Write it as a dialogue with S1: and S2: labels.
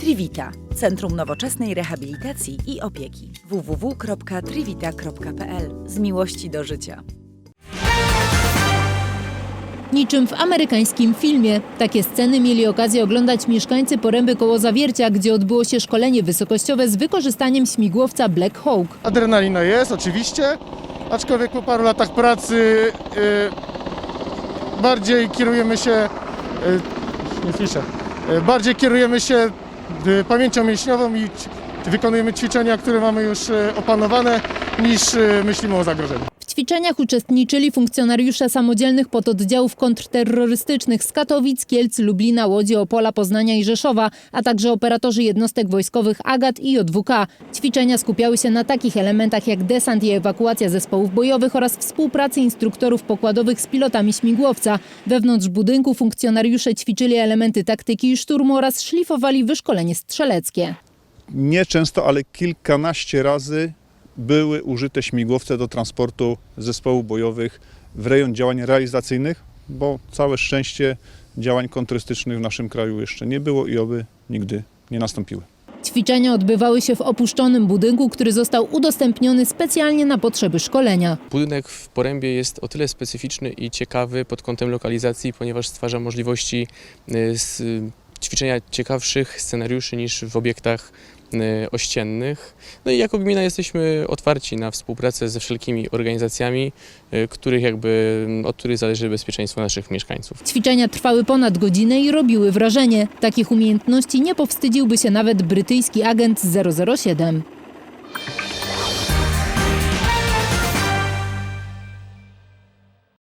S1: Trivita Centrum Nowoczesnej Rehabilitacji i Opieki www.trivita.pl Z miłości do życia.
S2: Niczym w amerykańskim filmie. Takie sceny mieli okazję oglądać mieszkańcy Poręby koło Zawiercia, gdzie odbyło się szkolenie wysokościowe z wykorzystaniem śmigłowca Black Hawk.
S3: Adrenalina jest, oczywiście, aczkolwiek po paru latach pracy y, bardziej kierujemy się, y, nie piszę, y, bardziej kierujemy się pamięcią mięśniową i wykonujemy ćwiczenia, które mamy już y, opanowane, niż y, myślimy o zagrożeniu.
S2: Ćwiczeniach uczestniczyli funkcjonariusze samodzielnych pododdziałów kontrterrorystycznych z Katowic, Kielc, Lublina, Łodzi, Opola, Poznania i Rzeszowa, a także operatorzy jednostek wojskowych AGAT i JWK. Ćwiczenia skupiały się na takich elementach jak desant i ewakuacja zespołów bojowych oraz współpracy instruktorów pokładowych z pilotami śmigłowca. Wewnątrz budynku funkcjonariusze ćwiczyli elementy taktyki i szturmu oraz szlifowali wyszkolenie strzeleckie.
S4: Nie często, ale kilkanaście razy były użyte śmigłowce do transportu zespołów bojowych w rejon działań realizacyjnych, bo całe szczęście działań kontrystycznych w naszym kraju jeszcze nie było i oby nigdy nie nastąpiły.
S2: Ćwiczenia odbywały się w opuszczonym budynku, który został udostępniony specjalnie na potrzeby szkolenia.
S5: Budynek w Porębie jest o tyle specyficzny i ciekawy pod kątem lokalizacji, ponieważ stwarza możliwości y, s- ćwiczenia ciekawszych scenariuszy niż w obiektach ościennych. No i jako gmina jesteśmy otwarci na współpracę ze wszelkimi organizacjami, y, których jakby, od których zależy bezpieczeństwo naszych mieszkańców.
S2: Ćwiczenia trwały ponad godzinę i robiły wrażenie. Takich umiejętności nie powstydziłby się nawet brytyjski agent 007.